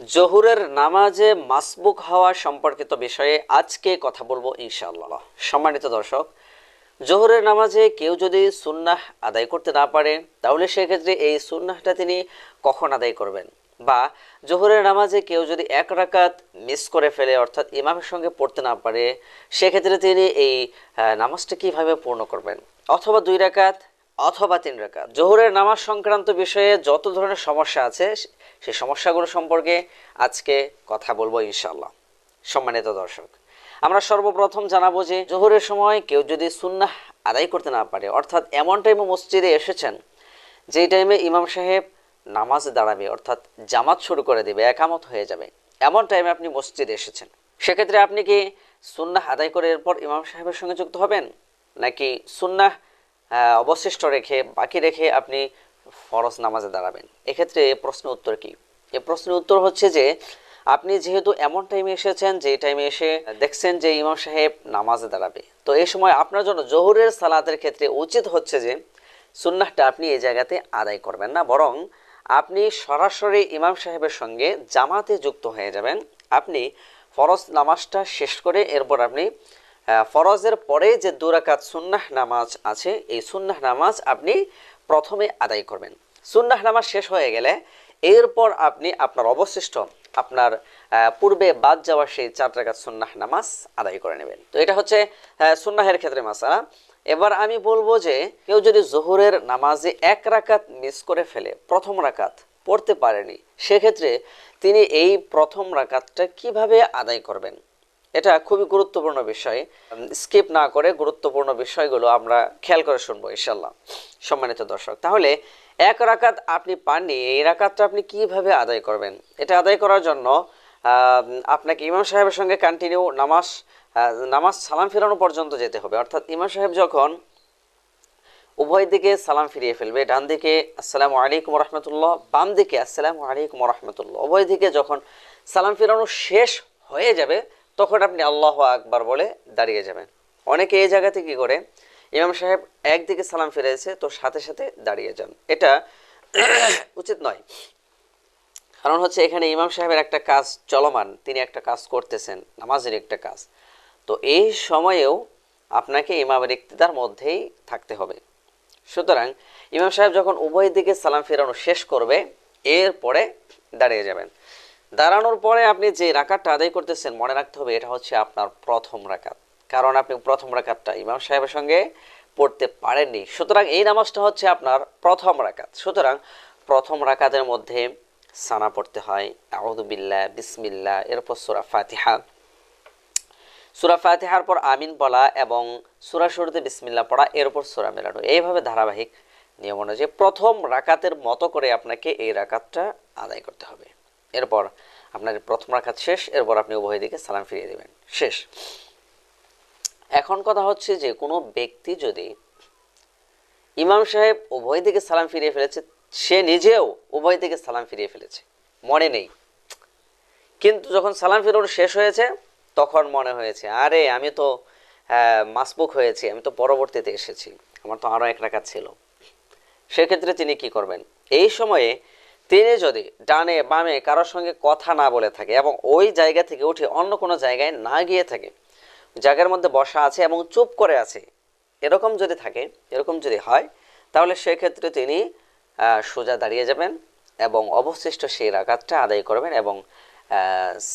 জহুরের নামাজে মাসবুক হওয়া সম্পর্কিত বিষয়ে আজকে কথা বলব ইনশাআল্লাহ। সম্মানিত দর্শক, জোহরের নামাজে কেউ যদি সুন্নাহ আদায় করতে না পারে, তাহলে সেক্ষেত্রে এই সুন্নাহটা তিনি কখন আদায় করবেন? বা জোহরের নামাজে কেউ যদি এক রাকাত মিস করে ফেলে, অর্থাৎ ইমামের সঙ্গে পড়তে না পারে, সেক্ষেত্রে তিনি এই নামাজটা কীভাবে পূর্ণ করবেন? অথবা দুই রাকাত অথবা তিন রাকাত। জোহরের নামাজ সংক্রান্ত বিষয়ে যত ধরনের সমস্যা আছে সেই সমস্যাগুলো সম্পর্কে আজকে কথা বলব ইনশাল্লাহ সম্মানিত দর্শক, আমরা সর্বপ্রথম জানাব যে জোহরের সময় কেউ যদি সুন্নাহ আদায় করতে না পারে, অর্থাৎ এমন টাইমে মসজিদে এসেছেন যেই টাইমে ইমাম সাহেব নামাজ দাঁড়াবে, অর্থাৎ জামাত শুরু করে দেবে, একামত হয়ে যাবে, এমন টাইমে আপনি মসজিদে এসেছেন। সেক্ষেত্রে আপনি কি সুন্নাহ আদায় করে এরপর ইমাম সাহেবের সঙ্গে যুক্ত হবেন? নাকি সুন্নাহ অবশিষ্ট রেখে বাকি রেখে আপনি ফরজ নামাজে দাঁড়াবেন। এক্ষেত্রে প্রশ্নের উত্তর কি? এ প্রশ্নের উত্তর হচ্ছে যে, আপনি যেহেতু এমন টাইমে এসেছেন, যে টাইমে এসে দেখছেন যে ইমাম সাহেব নামাজে দাঁড়াবে। তো এই সময় আপনার জন্য জোহরের সালাতের ক্ষেত্রে উচিত হচ্ছে যে, সুন্নাহটা আপনি এই জায়গাতে আদায় করবেন না, বরং আপনি সরাসরি ইমাম সাহেবের সঙ্গে জামাতে যুক্ত হয়ে যাবেন। আপনি ফরজ নামাজটা শেষ করে এরপর আপনি ফরজের পরে যে দুরাকাত সুন্নাহ নামাজ আছে, এই সুন্নাহ নামাজ আপনি প্রথমে আদায় করবেন। সুন্নাহ নামাজ শেষ হয়ে গেলে এরপর আপনি আপনার অবশিষ্ট, আপনার পূর্বে বাদ যাওয়া সেই চার রাকাত সুন্নাহ নামাজ আদায় করে নেবেন। তো এটা হচ্ছে সুন্নাহের ক্ষেত্রে মাসালা। এবার আমি বলব যে, কেউ যদি জোহরের নামাজে এক রাকাত মিস করে ফেলে, প্রথম রাকাত পড়তে পারেনি, সেক্ষেত্রে তিনি এই প্রথম রাকাতটা কীভাবে আদায় করবেন? এটা খুবই গুরুত্বপূর্ণ বিষয়। স্কিপ না করে গুরুত্বপূর্ণ বিষয়গুলো আমরা খেয়াল করে শুনব ইনশাল্লাহ সম্মানিত দর্শক, তাহলে এক রাকাত আপনি পাননি, এই রাকাতটা আপনি কীভাবে আদায় করবেন? এটা আদায় করার জন্য আপনাকে ইমাম সাহেবের সঙ্গে কন্টিনিউ নামাজ নামাজ সালাম ফেরানো পর্যন্ত যেতে হবে। অর্থাৎ ইমাম সাহেব যখন উভয় দিকে সালাম ফিরিয়ে ফেলবে, ডান দিকে আসসালামু আলাইকুম রহমতুল্লাহ বাম দিকে আসসালামু আলাইকুম রহমতুল্লাহ উভয় দিকে যখন সালাম ফিরানো শেষ হয়ে যাবে তখন আপনি আল্লাহ আকবার বলে দাঁড়িয়ে যাবেন। অনেকে এই জায়গাতে কি করে, ইমাম সাহেব একদিকে সালাম ফিরেছে তো সাথে সাথে দাঁড়িয়ে যান। এটা উচিত নয়। কারণ হচ্ছে এখানে ইমাম সাহেবের একটা কাজ চলমান, তিনি একটা কাজ করতেছেন, নামাজের একটা কাজ। তো এই সময়েও আপনাকে ইমামের ইক্তিদার মধ্যেই থাকতে হবে। সুতরাং ইমাম সাহেব যখন উভয় দিকে সালাম ফেরানো শেষ করবে, এরপরে দাঁড়িয়ে যাবেন। দাঁড়ানোর পরে আপনি যে রাকাতটা আদায় করতেছেন, মনে রাখতে হবে এটা হচ্ছে আপনার প্রথম রাকাত। কারণ আপনি প্রথম রাকাতটা ইমাম সাহেবের সঙ্গে পড়তে পারেননি। সুতরাং এই নামাজটা হচ্ছে আপনার প্রথম রাকাত। সুতরাং প্রথম রাকাতের মধ্যে সানা পড়তে হয়। আউদুবিল্লাহ বিসমিল্লাহ, এরপর সুরা ফাতিহা। সুরা ফাতিহার পর আমিন বলা এবং সুরা শুরুতে বিসমিল্লা পড়া এর উপর সুরা মেলানো। এইভাবে ধারাবাহিক নিয়ম অনুযায়ী প্রথম রাকাতের মতো করে আপনাকে এই রাকাতটা আদায় করতে হবে। এরপর আপনার প্রথম রাকাত শেষ, এরপর আপনি উভয় দিকে সালাম ফিরিয়ে দেবেন। শেষ। এখন কথা হচ্ছে যে, কোনো ব্যক্তি যদি ইমাম সাহেব উভয় দিকে সালাম ফিরিয়ে ফেলেছে, সে নিজেও উভয় দিকে সালাম ফিরিয়ে ফেলেছে। মনে নেই। কিন্তু যখন সালাম ফিরানো শেষ হয়েছে, তখন মনে হয়েছে, আরে, আমি তো মাসবুক হয়েছি, আমি তো পরবর্তীতে এসেছি। আমার তো আরও এক রাখা ছিল। সেক্ষেত্রে তিনি কি করবেন? এই সময়ে তিনি যদি ডানে বামে কারোর সঙ্গে কথা না বলে থাকে এবং ওই জায়গা থেকে উঠে অন্য কোনো জায়গায় না গিয়ে থাকে, জায়গার মধ্যে বসা আছে এবং চুপ করে আছে, এরকম যদি থাকে, এরকম যদি হয়, তাহলে সেক্ষেত্রে তিনি সোজা দাঁড়িয়ে যাবেন এবং অবশিষ্ট সেই রাকাতটা আদায় করবেন এবং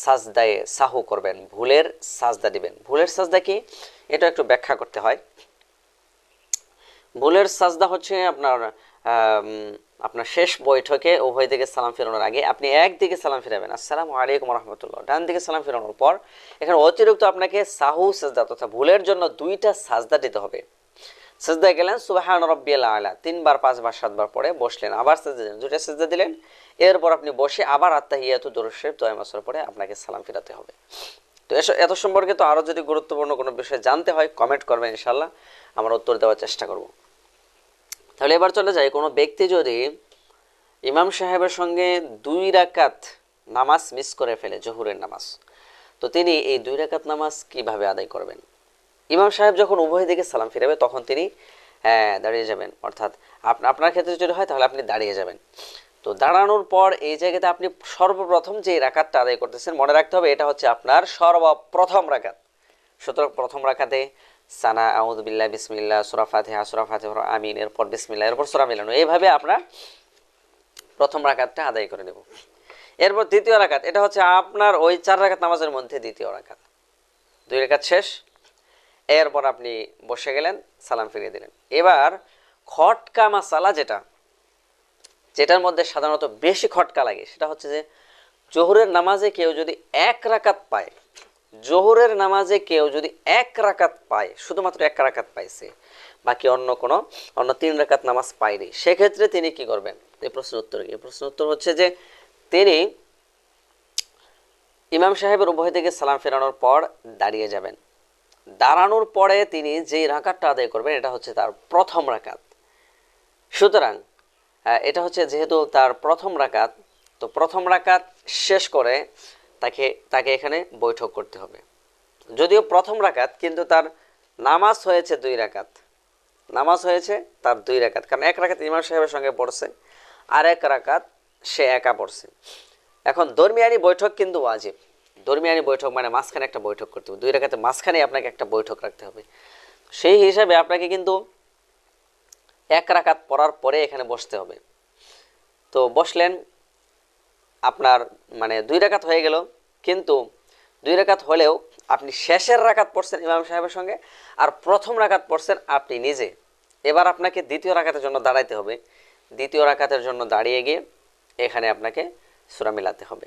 সাজদায়ে সাহু করবেন, ভুলের সাজদা দিবেন। ভুলের সাজদা কি? এটা একটু ব্যাখ্যা করতে হয়। ভুলের সাজদা হচ্ছে আপনার আপনার শেষ বৈঠকে উভয় দিকে সালাম ফেরানোর আগে আপনি একদিকে সালাম ফিরাবেন। আসসালামু আলাইকুম রহমতুল্লাহ। ডান দিকে সালাম ফেরানোর পর এখানে অতিরিক্ত আপনাকে সাহু, সাজদা তথা ভুলের জন্য দুইটা সাজদা দিতে হবে। সাজদায় গেলেন, সুবাহান রব্বিয়াল আলা। তিনবার, পাঁচবার, সাতবার পরে বসলেন, আবার সাজদা দিলেন। দুইটা সাজদা দিলেন, এরপর আপনি বসে আবার আত্মাহিয়াতু দরশের দয় মাসর পরে আপনাকে সালাম ফেরাতে হবে। তো এসব এত সম্পর্কে তো আরও যদি গুরুত্বপূর্ণ কোনো বিষয় জানতে হয় কমেন্ট করবেন ইনশাল্লাহ আমরা উত্তর দেওয়ার চেষ্টা করব। তাহলে এবার চলে যাই। কোনো ব্যক্তি যদি ইমাম সাহেবের সঙ্গে দুই রাকাত নামাজ মিস করে ফেলে জহুরের নামাজ তো তিনি এই দুই রাকাত নামাজ কীভাবে আদায় করবেন? ইমাম সাহেব যখন উভয় দিকে সালাম ফিরাবে তখন তিনি আহ, দাঁড়িয়ে যাবেন। অর্থাৎ আপ- আপনার ক্ষেত্রে যদি হয় তাহলে আপনি দাঁড়িয়ে যাবেন। তো দাঁড়ানোর পর এই জায়গাতে আপনি সর্বপ্রথম যে রাকাতটা আদায় করতেছেন মনে রাখতে হবে এটা হচ্ছে আপনার সর্বপ্রথম রাকাত। সুতরাং প্রথম রাখাতে সানা আউদুবিল্লাহ বিসমিল্লাহ, সুরা ফাতিহা আমিন, এরপর বিসমিল্লা এরপর সুরা মিলানো। এইভাবে আপনার প্রথম রাকাতটা আদায় করে নেব। এরপর দ্বিতীয় রাকাত, এটা হচ্ছে আপনার ওই চার রাকাত নামাজের মধ্যে দ্বিতীয় রাকাত। দুই রাকাত শেষ। এরপর আপনি বসে গেলেন, সালাম ফিরিয়ে দিলেন। এবার খটকা মাসালা যেটা, যেটার মধ্যে সাধারণত বেশি খটকা লাগে, সেটা হচ্ছে যে জোহরের নামাজে কেউ যদি এক রাকাত পায় জোহরের নামাজে কেউ যদি এক রাকাত পায়, শুধুমাত্র এক রাকাত পাইছে, বাকি অন্য কোনো, অন্য তিন রাকাত নামাজ পায়নি, সেক্ষেত্রে তিনি কি করবেন? এই প্রশ্নের উত্তর কি? প্রশ্নের উত্তর হচ্ছে যে, তিনি ইমাম সাহেবের উভয় থেকে সালাম ফেরানোর পর দাঁড়িয়ে যাবেন। দাঁড়ানোর পরে তিনি যেই রাকাতটা আদায় করবেন, এটা হচ্ছে তার প্রথম রাকাত। সুতরাং এটা হচ্ছে যেহেতু তার প্রথম রাকাত, তো প্রথম রাকাত শেষ করে তাকে তাকে এখানে বৈঠক করতে হবে। যদিও প্রথম রাকাত, কিন্তু তার নামাজ হয়েছে দুই রাকাত। নামাজ হয়েছে তার দুই রাকাত, কারণ এক রাকাত ইমাম সাহেবের সঙ্গে পড়ছে, আর এক রাকাত সে একা পড়ছে। এখন দরমিয়ানি বৈঠক কিন্তু ওয়াজিব। দরমিয়ানি বৈঠক মানে মাঝখানে একটা বৈঠক করতে হবে। দুই রাকাতে মাঝখানে আপনাকে একটা বৈঠক রাখতে হবে। সেই হিসাবে আপনাকে কিন্তু এক রাকাত পড়ার পরে এখানে বসতে হবে। তো বসলেন আপনার মানে দুই রাকাত হয়ে গেল, কিন্তু দুই রাকাত হলেও আপনি শেষের রাকাত পড়ছেন ইমাম সাহেবের সঙ্গে আর প্রথম রাকাত পড়ছেন আপনি নিজে। এবার আপনাকে দ্বিতীয় রাকাতের জন্য দাঁড়াইতে হবে। দ্বিতীয় রাকাতের জন্য দাঁড়িয়ে গিয়ে এখানে আপনাকে সুরা মিলাতে হবে।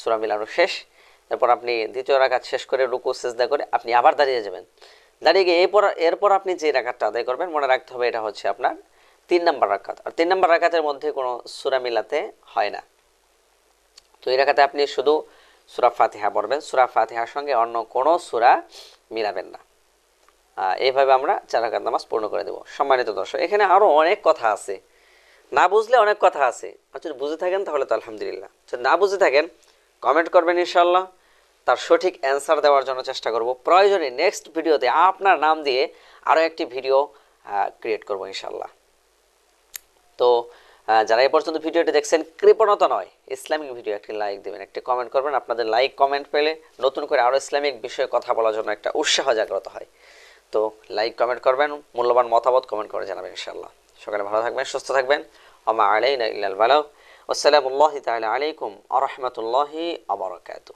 সুরা মিলানো শেষ। এরপর আপনি দ্বিতীয় রাকাত শেষ করে রুকু, সেজদা করে আপনি আবার দাঁড়িয়ে যাবেন। দাঁড়িয়ে গিয়ে এরপর এরপর আপনি যে রাকাতটা আদায় করবেন, মনে রাখতে হবে এটা হচ্ছে আপনার তিন নম্বর রাকাত। আর তিন নম্বর রাকাতের মধ্যে কোনো সুরা মিলাতে হয় না। তো এই রাখাতে আপনি শুধু সুরা ফাতিহা পড়বেন। সুরা ফাতিহার সঙ্গে অন্য কোনো সুরা মিলাবেন না। এইভাবে আমরা চার রাকাত নামাজ পূর্ণ করে দেব। সম্মানিত দর্শক, এখানে আরও অনেক কথা আছে। না বুঝলে অনেক কথা আছে। যদি বুঝে থাকেন তাহলে তো আলহামদুলিল্লাহ। যদি না বুঝে থাকেন কমেন্ট করবেন ইনশাল্লাহ তার সঠিক অ্যান্সার দেওয়ার জন্য চেষ্টা করব। প্রয়োজনে নেক্সট ভিডিওতে আপনার নাম দিয়ে আরও একটি ভিডিও ক্রিয়েট করব ইনশাল্লাহ তো যারা এই পর্যন্ত ভিডিওটি দেখছেন, কৃপণতা নয়। ইসলামিক ভিডিও, একটি লাইক দেবেন, একটি কমেন্ট করবেন। আপনাদের লাইক কমেন্ট পেলে নতুন করে আরও ইসলামিক বিষয়ে কথা বলার জন্য একটা উৎসাহ জাগ্রত হয়। তো লাইক কমেন্ট করবেন, মূল্যবান মতামত কমেন্ট করে জানাবেন ইনশাল্লাহ সকালে ভালো থাকবেন, সুস্থ থাকবেন। আমা আলাইনা ইল্লাল বালাগ আসসালামু আলাইকুম আ রহমতুল্লাহি আবরকাতু